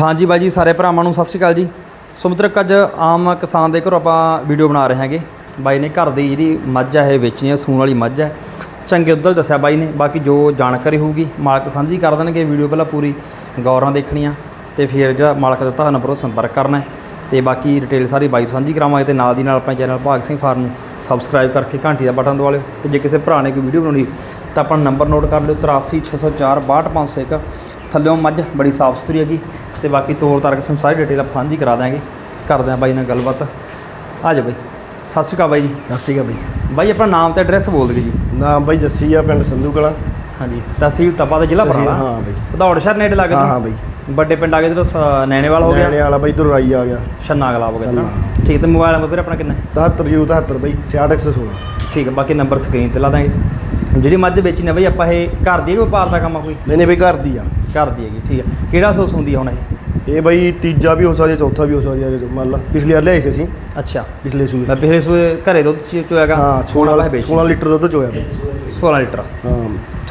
ਹਾਂਜੀ ਬਾਈ ਜੀ, ਸਾਰੇ ਭਰਾਵਾਂ ਨੂੰ ਸਤਿ ਸ਼੍ਰੀ ਅਕਾਲ ਜੀ। ਸੋ ਮਿੱਤਰੋ ਅੱਜ ਆਮ ਕਿਸਾਨ ਦੇ ਘਰੋਂ ਆਪਾਂ ਵੀਡੀਓ ਬਣਾ ਰਹੇ ਹਾਂਗੇ। ਬਾਈ ਨੇ ਘਰ ਦੀ ਜਿਹੜੀ ਮੱਝ ਹੈ ਇਹ ਵੇਚਣੀ ਹੈ ਸੂਣ ਵਾਲੀ ਮੱਝ ਹੈ ਚੰਗੇ ਉੱਧਰ ਦੱਸਿਆ ਬਾਈ ਨੇ, ਬਾਕੀ ਜੋ ਜਾਣਕਾਰੀ ਹੋਊਗੀ, ਮਾਲਕ ਸਾਂਝੀ ਕਰ ਦੇਣਗੇ ਵੀਡੀਓ ਪਹਿਲਾਂ ਪੂਰੀ, ਗੌਰਾਂ ਨਾਲ ਦੇਖਣੀ ਆ, ਤੇ ਫਿਰ ਜਿਹੜਾ ਮਾਲਕ ਦਾ ਦਿੱਤਾ ਨੰਬਰ ਉਹ ਸੰਪਰਕ ਕਰਨਾ ਹੈ। ਤੇ ਬਾਕੀ ਡਿਟੇਲ ਸਾਰੀ ਬਾਈ ਸਾਂਝੀ ਕਰਾਵਾਂਗੇ, ਤੇ ਨਾਲ ਦੀ ਨਾਲ ਆਪਣੇ ਚੈਨਲ ਭਾਗ ਸਿੰਘ ਫਾਰਮ ਨੂੰ ਸਬਸਕ੍ਰਾਈਬ ਕਰਕੇ ਘੰਟੀ ਦਾ ਬਟਨ ਦਬਾ ਲਿਓ। ਤੇ ਜੇ ਕਿਸੇ ਭਰਾ ਨੇ ਕੋਈ ਵੀਡੀਓ ਬਣਾਉਣੀ ਤਾਂ ਆਪਣਾ ਨੰਬਰ ਨੋਟ ਕਰ ਲਿਓ 83604 62501 ਥੱਲਿਓਂ ਮੱਝ ਬੜੀ ਸਾਫ਼ ਸੁਥਰੀ ਹੈਗੀ। ਤੇ ਬਾਕੀ ਤੋਰ ਤਾਰ ਕੇ ਤੁਹਾਨੂੰ ਸਾਰੀ ਡਿਟੇਲ ਆਪਾਂ ਸਾਂਝੀ ਕਰਾ ਦਾਂਗੇ ਕਰਦੇ ਆਂ ਬਾਈ ਨਾਲ ਗੱਲਬਾਤ। ਆ ਜਾ ਬਾਈ। ਸਤਿ ਸ਼੍ਰੀ ਅਕਾਲ ਬਾਈ ਜੀ। ਸਤਿ ਸ਼੍ਰੀ ਅਕਾਲ ਬਈ। ਬਾਈ ਆਪਣਾ ਨਾਮ ਤੇ ਐਡਰੈਸ ਬੋਲ ਦਿਓ ਜੀ। ਨਾਮ ਬਾਈ ਜੱਸੀ ਆ ਪਿੰਡ ਸੰਧੂ ਕਲਾਂ। ਹਾਂਜੀ। ਤਹਿਸੀਲ ਤਪਾ ਦਾ ਜ਼ਿਲ੍ਹਾ ਬਰਾਲਾ ਹਾਂ ਬਈ। ਭਦੌੜ ਸ਼ਹਿਰ ਨੇੜੇ ਲੱਗ ਹਾਂ ਹਾਂ ਬਈ। ਵੱਡੇ ਪਿੰਡ ਆ ਗਏ ਜਦੋਂ ਨੈਣੇਵਾਲ ਹੋ ਗਿਆ। ਨੈਣੇ ਵਾਲਾ ਬਾਈ ਦੁਰਾਈ ਆ ਗਿਆ। ਛੰਨਾ ਅਗਲਾ ਹੋ ਗਿਆ। ਠੀਕ ਤੇ ਮੋਬਾਈਲ ਨੰਬਰ ਫਿਰ ਆਪਣਾ ਕਿੰਨਾ ਹੈ? 73 ਯੂ 73 ਬਈ 6116 ਠੀਕ ਹੈ ਬਾਕੀ ਨੰਬਰ ਸਕਰੀਨ ਤੇ ਲਾ ਦਾਂਗੇ ਜਿਹੜੀ ਮੱਝ ਵੇਚੀ ਨੇ ਬਈ ਆਪਾਂ ਇਹ ਘਰ ਦੀ ਹੈ ਕੋਈ ਪਾਰ ਦਾ ਕੰਮ ਆ ਕੋਈ? ਨਹੀਂ ਨਹੀਂ ਬਈ ਘਰ ਦੀ ਆ। ਘਰ ਦੀ ਹੈਗੀ ਠੀਕ ਹੈ ਕਿਹੜਾ ਸੋਸ ਹੁੰਦੀ ਆ ਹੁਣ ਇਹ? ਇਹ ਬਈ ਤੀਜਾ ਵੀ ਹੋ ਸਕਦਾ ਚੌਥਾ ਵੀ ਹੋ ਸਕਦਾ ਜੇ ਮੰਨ ਲਾ। ਪਿਛਲੀ ਵਾਰ ਲਿਆਏ ਸੀ ਅਸੀਂ। ਅੱਛਾ। ਪਿਛਲੇ ਸੂਏ। ਮੈਂ ਪਿਛਲੇ ਸੂਏ ਘਰੇ ਦੁੱਧ ਚ ਚੋਇਆਗਾ ਹਾਂ ਸੋਣਾ ਵਾਲਾ 16 ਵੇਚ। 16 ਲੀਟਰ ਦੁੱਧ ਚੋਇਆ ਬਈ। 16 ਲੀਟਰ। ਹਾਂ।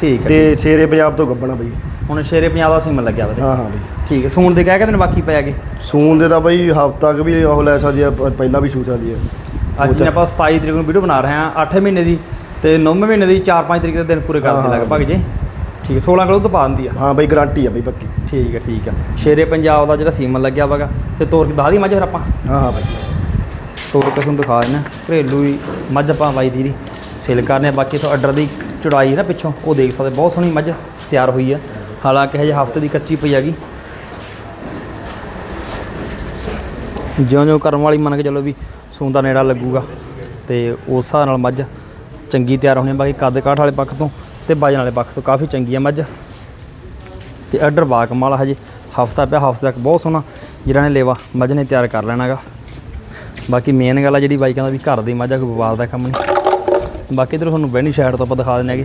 ਠੀਕ ਹੈ ਤੇ ਸ਼ੇਰੇ ਪੰਜਾਬ ਤੋਂ ਗੱਬਣਾ ਬਈ। ਹੁਣ ਸ਼ੇਰੇ 50 ਦਾ ਸਿੰਮ ਲੱਗਿਆ ਵਾ। ਹਾਂ ਹਾਂ ਬਈ। ਠੀਕ ਹੈ ਸੂਣ ਦੇ ਕਹਿ ਕੇ ਦਿਨ ਬਾਕੀ ਪੈ ਗਏ? ਸੂਨ ਦੇ ਤਾਂ ਬਈ ਹਫਤਾ ਕੁ ਵੀ ਉਹ ਲੈ ਸਕਦੀ ਆ ਪਹਿਲਾਂ ਵੀ ਸੂ ਸਕਦੀ ਆ। ਅੱਜ ਆਪਾਂ 27 ਤਰੀਕ ਨੂੰ ਵੀਡੀਓ ਬਣਾ ਰਹੇ ਹਾਂ 8 ਮਹੀਨੇ ਦੀ ਤੇ 9 ਮਹੀਨੇ ਦੀ 4-5 ਤਰੀਕ ਦੇ ਦਿਨ ਪੂਰੇ ਕਰਦੇ। ਲਗਭਗ ਜੇ। ਠੀਕ ਹੈ 16 ਕਿਲੋ ਤੋਂ ਪਾ ਦਿੰਦੀ ਆ। ਹਾਂ ਬਈ ਗਾਰੰਟੀ ਆ ਬਈ ਪੱਕੀ। ਠੀਕ ਹੈ ਠੀਕ ਹੈ। ਸ਼ੇਰੇ ਪੰਜਾਬ ਦਾ ਜਿਹੜਾ ਸੀਮਨ ਲੱਗਿਆ ਵਾਗਾ ਤੇ ਤੋਰ ਕੇ ਦਿਖਾ ਦੀ ਮੱਝ ਫਿਰ ਆਪਾਂ। ਹਾਂ ਹਾਂ ਬਈ। ਤੋਰ ਕੇ ਤੁਹਾਨੂੰ ਦਿਖਾ ਹਾਂ। ਘਰੇਲੂ ਹੀ ਮੱਝ ਆਪਾਂ ਬਾਈ ਦੀ ਸੇਲ ਕਰਨੇ ਆ। ਬਾਕੀ ਤੋਂ ਆਰਡਰ ਦੀ ਚੜਾਈ ਨਾ ਪਿੱਛੋਂ ਉਹ ਦੇਖ ਸਕਦੇ। ਬਹੁਤ ਸੋਹਣੀ ਮੱਝ ਤਿਆਰ ਹੋਈ ਹੈ ਹਾਲਾਂਕਿ ਹਜੇ ਹਫ਼ਤੇ ਦੀ ਕੱਚੀ ਪਈ ਹੈਗੀ। ਜਿਉਂ ਜਿਉਂ ਕਰਨ ਵਾਲੀ ਮੰਨ ਕੇ ਚੱਲੋ ਵੀ ਸੂਨ ਦਾ ਨੇੜਾ ਲੱਗੂਗਾ ਤੇ ਉਸ ਹਿਸਾਬ ਨਾਲ ਮੱਝ ਚੰਗੀ ਤਿਆਰ ਹੋਣੀ। ਬਾਕੀ ਕੱਦ ਕਾਠ ਵਾਲੇ ਪੱਖ ਤੋਂ ਤੇ ਵਜਨ ਵਾਲੇ ਪੱਖ ਤੋਂ ਕਾਫੀ ਚੰਗੀ ਹੈ ਮੱਝ। ਤੇ ਆਰਡਰ ਬਾ ਕਮਾਲ ਹਜੇ। ਹਫਤਾ ਪਿਆ ਹਫ਼ਤੇ ਤੱਕ ਬਹੁਤ ਸੋਹਣਾ ਜਿਹੜਾ ਨੇ ਲੇਵਾ ਮੱਝ ਨੇ ਤਿਆਰ ਕਰ ਲੈਣਾਗਾ ਬਾਕੀ ਮੇਨ ਗੱਲ ਆ ਜਿਹੜੀ ਬਾਈ ਕਹਿੰਦਾ ਵੀ ਘਰ ਦੀ ਮੱਝ ਆ ਕੋਈ ਵਿਵਾਦ ਦਾ ਕੰਮ ਨਹੀਂ। ਬਾਕੀ ਇਧਰ ਤੁਹਾਨੂੰ ਬਹਿਣੀ ਸਾਈਡ ਤੋਂ ਆਪਾਂ ਦਿਖਾ ਬਾਈ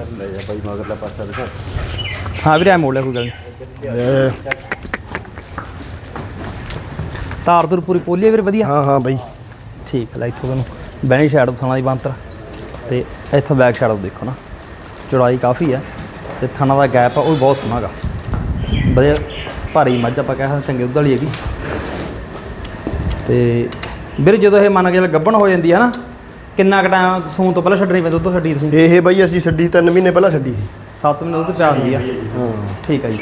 ਮਗਰਲਾ ਪਾਸਾ ਦਿਖਾ। ਹਾਂ ਵੀਰੇ ਮੋੜ ਲਿਆ ਕੋਈ ਗੱਲ ਨਹੀਂ। ਤਾਰ ਤੁਰ ਪੂਰੀ ਪੋਲੀ ਆ ਵੀਰੇ ਵਧੀਆ? ਹਾਂ ਹਾਂ ਬਈ। ਠੀਕ ਲੈ ਇੱਥੋਂ ਤੁਹਾਨੂੰ ਬਹਿਣੀ ਸਾਈਡ ਤੋਂ ਥਣਾ ਦੀ ਬੰਤਰ। ਤੇ ਇੱਥੋਂ ਬੈਕ ਸਾਈਡ ਦੇਖੋ ਨਾ। ਚੌੜਾਈ ਕਾਫੀ ਹੈ ਤੇ ਥਣਾ ਦਾ ਗੈਪ ਆ ਉਹ ਵੀ ਬਹੁਤ ਸੋਹਣਾ ਗਾ। ਵਧੀਆ ਭਾਰੀ ਮੱਝ ਆਪਾਂ ਕਹਿ ਸਕਦੇ ਚੰਗੇ ਦੁੱਧ ਵਾਲੀ ਹੈਗੀ। ਤੇ ਵੀਰੇ ਜਦੋਂ ਇਹ ਮੰਨ ਕੇ ਚੱਲ ਗੱਭਣ ਹੋ ਜਾਂਦੀ ਹੈ ਨਾ ਕਿੰਨਾ ਕੁ ਟਾਈਮ ਸੂਣ ਤੋਂ ਪਹਿਲਾਂ ਛੱਡਣੀ ਪੈਂਦੀ ਦੁੱਧ ਛੱਡੀ ਤੁਸੀਂ? ਇਹ ਬਈ ਅਸੀਂ ਛੱਡੀ 3 ਮਹੀਨੇ ਪਹਿਲਾਂ ਛੱਡੀ ਸੀ। 7 ਮਹੀਨੇ ਦੁੱਧ ਪਿਆ ਦਿੰਦੀ ਆ। ਹਾਂ ਠੀਕ ਹੈ ਜੀ।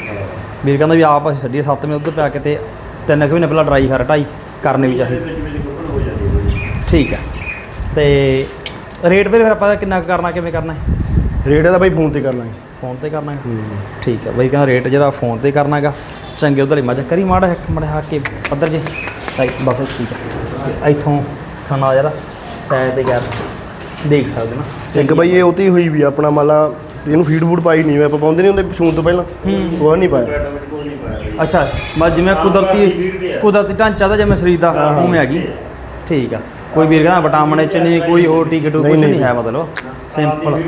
ਵੀਰ ਕਹਿੰਦਾ ਵੀ ਆਪ ਅਸੀਂ ਛੱਡੀਏ 7 ਮਹੀਨੇ ਦੁੱਧ ਪਿਆ ਕੇ ਤੇ ਤਿੰਨ ਕੁ ਮਹੀਨੇ ਪਹਿਲਾਂ ਡਰਾਈ ਕਰ ਹਟਾਈ ਕਰਨੀ ਵੀ ਚਾਹੀਦੀ। ਠੀਕ ਹੈ ਤੇ ਰੇਟ ਵੀਰੇ ਫਿਰ ਆਪਾਂ ਕਿੰਨਾ ਕੁ ਕਰਨਾ ਕਿਵੇਂ ਕਰਨਾ ਹੈ? ਰੇਟ ਇਹਦਾ ਬਈ ਫੋਨ ਤੇ ਕਰ ਲਾਂਗੇ। ਫੋਨ ਤੇ ਕਰਨਾ ਹੈ? ਠੀਕ ਹੈ ਬਈ ਕਹਿੰਦਾ ਰੇਟ ਜਿਹੜਾ ਫੋਨ ਤੇ ਕਰਨਾ ਹੈਗਾ। ਚੰਗੇ ਉਧਰ ਹੀ ਮਜ਼ਾ ਕਰੀ ਮਾੜਾ ਇੱਕ ਮੜਾ ਹਾ ਕੇ ਪੱਧਰ ਜੇ। ਰਾਈਟ ਬਸ ਠੀਕ ਹੈ। ਤੇ ਇੱਥੋਂ ਥਾਣਾ ਜਿਹੜਾ ਸਾਈਡ ਤੇ ਗੈਪ ਦੇਖ ਸਕਦੇ ਨਾ। ਇੱਕ ਬਈ ਇਹ ਉਤੀ ਹੋਈ ਵੀ ਆ, ਆਪਣਾ ਮੰਨ ਲਾ ਇਹਨੂੰ ਫੀਡ ਫੂਡ ਪਾਈ ਨਹੀਂ ਆਪਾਂ ਪਾਉਂਦੇ ਨਹੀਂ ਹੁੰਦੇ ਸੂਨ ਤੋਂ ਪਹਿਲਾਂ। ਉਹ ਨਹੀਂ ਪਾਇਆ। ਅੱਛਾ ਬਸ ਜਿਵੇਂ ਕੁਦਰਤੀ ਕੁਦਰਤੀ ਢਾਂਚਾ ਦਾ ਜਿਵੇਂ ਸਰੀਰ ਦਾ ਉਵੇਂ ਹੈਗੀ ਠੀਕ ਆ। ਕੋਈ ਵੀਰ ਕਹਿੰਦਾ ਵਿਟਾਮਿਨ ਚ ਨਹੀਂ ਕੋਈ ਹੋਰ ਟੀਕੇ ਟੂ ਨਹੀਂ, ਕੁਝ ਨਹੀਂ। ਨਹੀਂ ਹੈ ਮਤਲਬ ਸਿੰਪਲ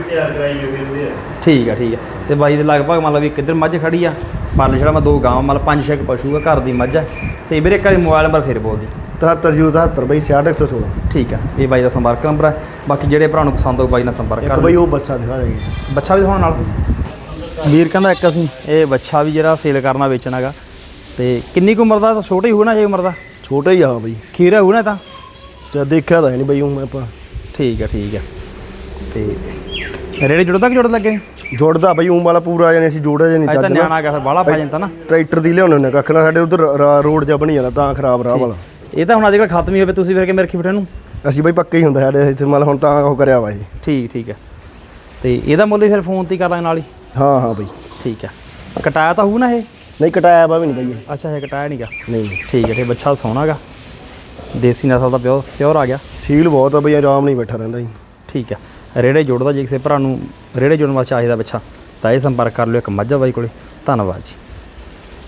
ਠੀਕ ਆ ਠੀਕ ਆ। ਤੇ ਬਾਈ ਦੇ ਲਗਭਗ ਮੰਨ ਲਓ ਵੀ ਕਿੱਧਰ ਮੱਝ ਖੜੀ ਆ ਪਰਲੇ ਜਿਹੜਾ ਮੈਂ ਦੋ ਗਾਵਾਂ ਮਤਲਬ ਪੰਜ ਛੇ ਕੁ ਪਸ਼ੂ ਆ ਘਰ ਦੀ ਮੱਝ ਆ। ਤੇ ਵੀਰੇ ਇੱਕ ਵਾਰੀ ਮੋਬਾਈਲ ਨੰਬਰ ਫਿਰ ਬੋਲ ਦੀ 73 ਯੂ 73 ਬਈ 6116 ਠੀਕ ਆ ਇਹ ਬਾਈ ਦਾ ਸੰਪਰਕ ਨੰਬਰ ਹੈ ਬਾਕੀ ਜਿਹੜੇ ਭਰਾ ਨੂੰ ਪਸੰਦ ਹੋ ਬਾਈ ਨਾਲ ਸੰਪਰਕ ਕਰ ਬਈ ਉਹ ਬੱਚਾ ਦਿਖਾ ਦੇਗੀ ਬੱਚਾ ਵੀ ਦਿਖਾਉਣ ਨਾਲ? ਵੀਰ ਕਹਿੰਦਾ ਇੱਕ ਅਸੀਂ ਇਹ ਬੱਚਾ ਵੀ ਜਿਹੜਾ ਸੇਲ ਕਰਨਾ ਵੇਚਣਾਗਾ ਤੇ ਕਿੰਨੀ ਕੁ ਉਮਰ ਦਾ? ਤਾਂ ਛੋਟਾ ਹੀ ਹੋਣਾ ਇਹ ਉਮਰ ਦਾ? ਛੋਟਾ ਹੀ ਆ ਬਈ। ਖੀਰਾ ਹੋਣਾ ਤਾਂ? ਤੇ ਦੇਖਿਆ ਤਾਂ ਨਹੀਂ ਬਈ ਉਹ ਆਪਾਂ। ਠੀਕ ਹੈ ਠੀਕ ਹੈ ਤੇ ਰੇੜੇ ਜੁੜਦਾ ਕਿ ਜੁੜ ਲੱਗੇ? ਜੋੜਦਾ ਬਈ ਉਹ ਵਾਲਾ ਪੂਰਾ ਆ ਜਾਣੇ ਅਸੀਂ ਜੋੜਿਆ ਜਾਂ ਨਹੀਂ ਅੱਜ ਤਾਂ ਚੱਜ ਨਿਆਣਾ ਗਿਆ ਫਿਰ ਬਾਹਲਾ ਪੈ ਜਾਂਦਾ ਨਾ। ਟਰੈਕਟਰ ਦੀ ਲਿਆਉਣੇ ਨੇ ਕੱਖ ਨਾਲ ਸਾਡੇ ਉਧਰ ਰੋਡ ਜਾ ਬਣੀ ਜਾਂਦਾ ਤਾਂ ਖਰਾਬ ਰਾਹ ਵਾਲਾ। ਇਹ ਤਾਂ ਹੁਣ ਅੱਜ ਕੱਲ੍ਹ ਖਤਮ ਹੀ ਹੋਵੇ ਤੁਸੀਂ ਫਿਰ ਕੇ ਮੇਰੇ ਖਿਫਟੇ ਨੂੰ। ਅਸੀਂ ਬਈ ਪੱਕੇ ਹੀ ਹੁੰਦਾ ਸਾਡੇ ਇੱਥੇ ਮਤਲਬ ਹੁਣ ਤਾਂ ਉਹ ਕਰਿਆ ਵਾ ਇਹ। ਠੀਕ ਠੀਕ ਹੈ ਤੇ ਇਹਦਾ ਮੁੱਲ ਫਿਰ ਫੋਨ ਤੇ ਕਰ ਲਾਂਗੇ ਨਾਲ ਹੀ। ਹਾਂ ਹਾਂ ਬਈ। ਠੀਕ ਹੈ ਕਟਾਇਆ ਤਾਂ ਹੋਊ ਨਾ ਇਹ? ਨਹੀਂ ਕਟਾਇਆ ਵਾ ਵੀ ਨਹੀਂ ਬਈ। ਅੱਛਾ ਇਹ ਕਟਾਇਆ ਨਹੀਂਗਾ ਨਹੀਂ। ਠੀਕ ਹੈ ਤੇ ਬੱਚਾ ਸੋਹਣਾਗਾ ਦੇਸੀ ਨਸਲ ਦਾ ਪਿਓਰ ਪਿਓਰ ਆ ਗਿਆ। ਸੀਲ ਬਹੁਤ ਆ ਬਈ ਆਰਾਮ ਨਹੀਂ ਬੈਠਾ ਰਹਿੰਦਾ ਜੀ। ਠੀਕ ਹੈ ਰੇੜੇ ਜੋੜਦਾ ਜੇ ਕਿਸੇ ਭਰਾ ਨੂੰ ਰੇੜੇ ਜੋੜਨ ਵਾਸਤੇ ਚਾਹੀਦਾ ਬੱਚਾ ਤਾਂ ਇਹ ਸੰਪਰਕ ਕਰ ਲਿਓ ਇੱਕ ਮੱਝਾ ਬਾਈ ਕੋਲੇ। ਧੰਨਵਾਦ ਜੀ।